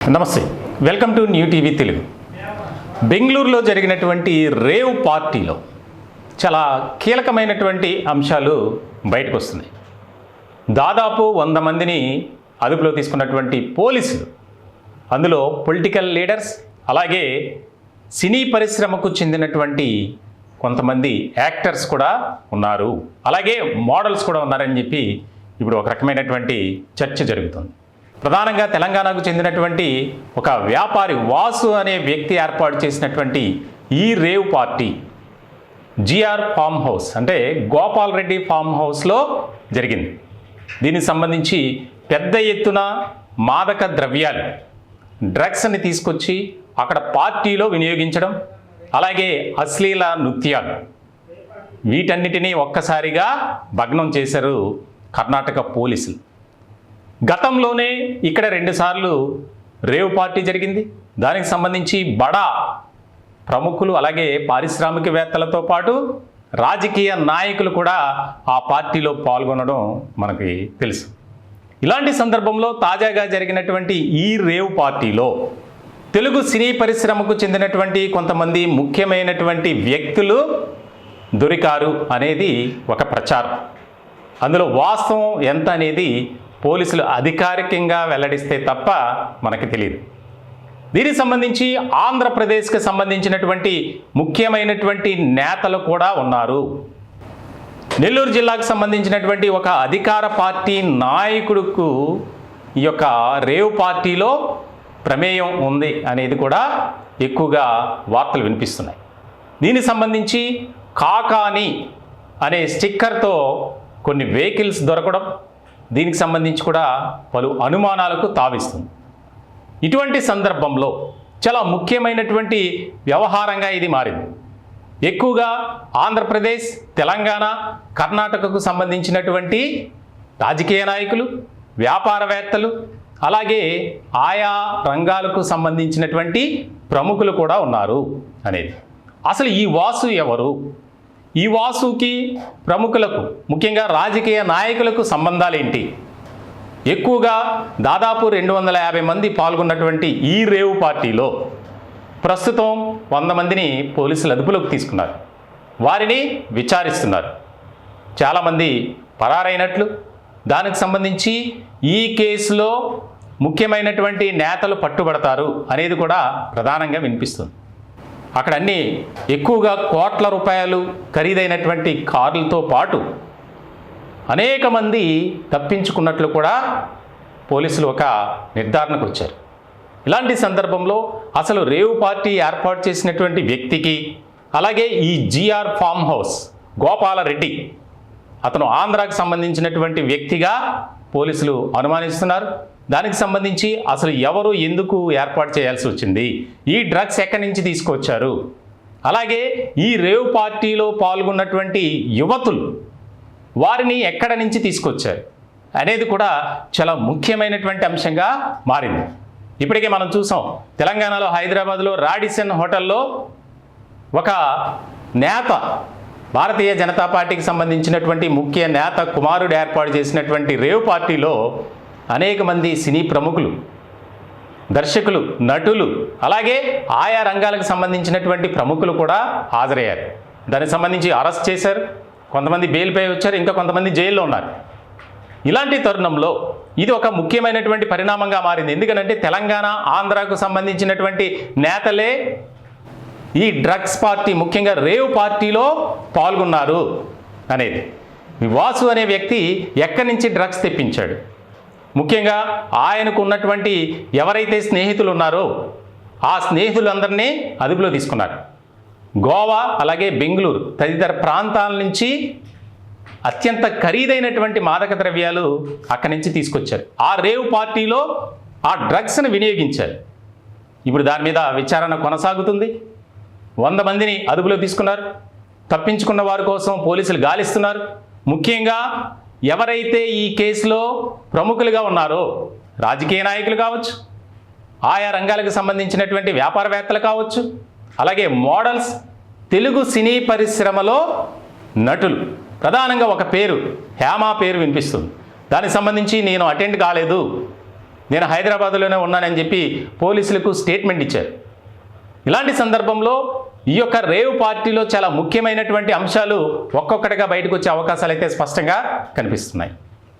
నమస్తే. Welcome to new TV Telugu. బెంగళూరులో జరిగినటువంటి రేవ్ పార్టీలో చాలా కీలకమైనటువంటి అంశాలు బయటకు వస్తున్నాయి దాదాపు వంద మందిని అదుపులో తీసుకున్నటువంటి పోలీసులు అందులో పొలిటికల్ లీడర్స్ అలాగే సినీ పరిశ్రమకు చెందినటువంటి కొంతమంది యాక్టర్స్ కూడా ఉన్నారు. అలాగే మోడల్స్ కూడా ఉన్నారని చెప్పి ఇప్పుడు ఒక రకమైనటువంటి చర్చ జరుగుతుంది. ప్రధానంగా తెలంగాణకు చెందినటువంటి ఒక వ్యాపారి వాసు అనే వ్యక్తి ఏర్పాటు చేసినటువంటి ఈ rave party GR farm house అంటే గోపాల్ రెడ్డి ఫామ్ హౌస్లో జరిగింది. దీనికి సంబంధించి పెద్ద ఎత్తున మాదక ద్రవ్యాలు డ్రగ్స్ని తీసుకొచ్చి అక్కడ పార్టీలో వినియోగించడం అలాగే అశ్లీల నృత్యాలు వీటన్నిటినీ ఒక్కసారిగా భగ్నం చేశారు కర్ణాటక పోలీసులు. గతంలోనే ఇక్కడ రెండుసార్లు రేవ్ పార్టీ జరిగింది. దానికి సంబంధించి బడా ప్రముఖులు అలాగే పారిశ్రామికవేత్తలతో పాటు రాజకీయ నాయకులు కూడా ఆ పార్టీలో పాల్గొనడం మనకి తెలుసు. ఇలాంటి సందర్భంలో తాజాగా జరిగినటువంటి ఈ రేవ్ పార్టీలో తెలుగు సినీ పరిశ్రమకు చెందినటువంటి కొంతమంది ముఖ్యమైనటువంటి వ్యక్తులు దొరికారు అనేది ఒక ప్రచారం. అందులో వాస్తవం ఎంత అనేది పోలీసులు అధికారికంగా వెల్లడిస్తే తప్ప మనకి తెలియదు దీనికి సంబంధించి ఆంధ్రప్రదేశ్కి సంబంధించినటువంటి ముఖ్యమైనటువంటి నేతలు కూడా ఉన్నారు. నెల్లూరు జిల్లాకు సంబంధించినటువంటి ఒక అధికార పార్టీ నాయకుడుకు ఈ యొక్క రేవ్ పార్టీలో ప్రమేయం ఉంది అనేది కూడా ఎక్కువగా వార్తలు వినిపిస్తున్నాయి. దీనికి సంబంధించి కాకాని అనే స్టిక్కర్తో కొన్ని వెహికల్స్ దొరకడం దీనికి సంబంధించి కూడా పలు అనుమానాలకు తావిస్తుంది. ఇటువంటి సందర్భంలో చాలా ముఖ్యమైనటువంటి వ్యవహారంగా ఇది మారింది. ఎక్కువగా ఆంధ్రప్రదేశ్ తెలంగాణ కర్ణాటకకు సంబంధించినటువంటి రాజకీయ నాయకులు వ్యాపారవేత్తలు అలాగే ఆయా రంగాలకు సంబంధించినటువంటి ప్రముఖులు కూడా ఉన్నారు అనేది. అసలు ఈ వాసు ఎవరు? ఈ వాసుకి ప్రముఖులకు ముఖ్యంగా రాజకీయ నాయకులకు సంబంధాలు ఏంటి? ఎక్కువగా దాదాపు రెండు వందల యాభై మంది పాల్గొన్నటువంటి ఈ రేవు పార్టీలో ప్రస్తుతం వంద మందిని పోలీసులు అదుపులోకి తీసుకున్నారు. వారిని విచారిస్తున్నారు. చాలామంది పరారైనట్లు దానికి సంబంధించి ఈ కేసులో ముఖ్యమైనటువంటి నేతలు పట్టుబడతారు అనేది కూడా ప్రధానంగా వినిపిస్తుంది. అక్కడ అన్ని ఎక్కువగా కోట్ల రూపాయలు ఖరీదైనటువంటి కార్లతో పాటు అనేక మంది తప్పించుకున్నట్లు కూడా పోలీసులు ఒక నిర్ధారణకు వచ్చారు. ఇలాంటి సందర్భంలో అసలు రేవు పార్టీ ఏర్పాటు చేసినటువంటి వ్యక్తికి అలాగే ఈ జిఆర్ ఫామ్ హౌస్ గోపాలరెడ్డి అతను ఆంధ్రాకు సంబంధించినటువంటి వ్యక్తిగా పోలీసులు అనుమానిస్తున్నారు. దానికి సంబంధించి అసలు ఎవరు ఎందుకు ఏర్పాటు చేయాల్సి వచ్చింది? ఈ డ్రగ్స్ ఎక్కడి నుంచి తీసుకొచ్చారు? అలాగే ఈ రేవ్ పార్టీలో పాల్గొన్నటువంటి యువతులు వారిని ఎక్కడ నుంచి తీసుకొచ్చారు? అనేది కూడా చాలా ముఖ్యమైనటువంటి అంశంగా మారింది. ఇప్పటికే మనం చూసాం తెలంగాణలో హైదరాబాద్లో రాడిసన్ హోటల్లో ఒక నేత భారతీయ జనతా పార్టీకి సంబంధించినటువంటి ముఖ్య నేత కుమారుడు ఏర్పాటు చేసినటువంటి రేవ్ పార్టీలో అనేక మంది సినీ ప్రముఖులు దర్శకులు నటులు అలాగే ఆయా రంగాలకు సంబంధించినటువంటి ప్రముఖులు కూడా హాజరయ్యారు. దానికి సంబంధించి అరెస్ట్ చేశారు. కొంతమంది బెయిల్పై వచ్చారు. ఇంకా కొంతమంది జైల్లో ఉన్నారు. ఇలాంటి తరుణంలో ఇది ఒక ముఖ్యమైనటువంటి పరిణామంగా మారింది. ఎందుకంటే తెలంగాణ ఆంధ్రాకు సంబంధించినటువంటి నేతలే ఈ డ్రగ్స్ పార్టీ ముఖ్యంగా రేవ్ పార్టీలో పాల్గొన్నారు అనేది. వాసు అనే వ్యక్తి ఎక్కడి నుంచి డ్రగ్స్ తెప్పించాడు? ముఖ్యంగా ఆయనకు ఉన్నటువంటి ఎవరైతే స్నేహితులు ఉన్నారో ఆ స్నేహితులందరినీ అదుపులో తీసుకున్నారు. గోవా అలాగే బెంగళూరు తదితర ప్రాంతాల నుంచి అత్యంత ఖరీదైనటువంటి మాదక ద్రవ్యాలు అక్కడి నుంచి తీసుకొచ్చారు. ఆ రేవ్ పార్టీలో ఆ డ్రగ్స్ను వినియోగించారు. ఇప్పుడు దాని మీద విచారణ కొనసాగుతుంది. వంద మందిని అదుపులో తీసుకున్నారు. తప్పించుకున్న వారి కోసం పోలీసులు గాలిస్తున్నారు. ముఖ్యంగా ఎవరైతే ఈ కేసులో ప్రముఖులుగా ఉన్నారో రాజకీయ నాయకులు కావచ్చు ఆయా రంగాలకు సంబంధించినటువంటి వ్యాపారవేత్తలు కావచ్చు అలాగే మోడల్స్ తెలుగు సినీ పరిశ్రమలో నటులు. ప్రధానంగా ఒక పేరు హేమా పేరు వినిపిస్తుంది. దానికి సంబంధించి నేను అటెండ్ కాలేదు. నేను హైదరాబాద్లోనే ఉన్నానని చెప్పి పోలీసులకు స్టేట్మెంట్ ఇచ్చారు. ఇలాంటి సందర్భంలో ఈ యొక్క రేవ్ పార్టీలో చాలా ముఖ్యమైనటువంటి అంశాలు ఒక్కొక్కటిగా బయటకు వచ్చే అవకాశాలు అయితే స్పష్టంగా కనిపిస్తున్నాయి.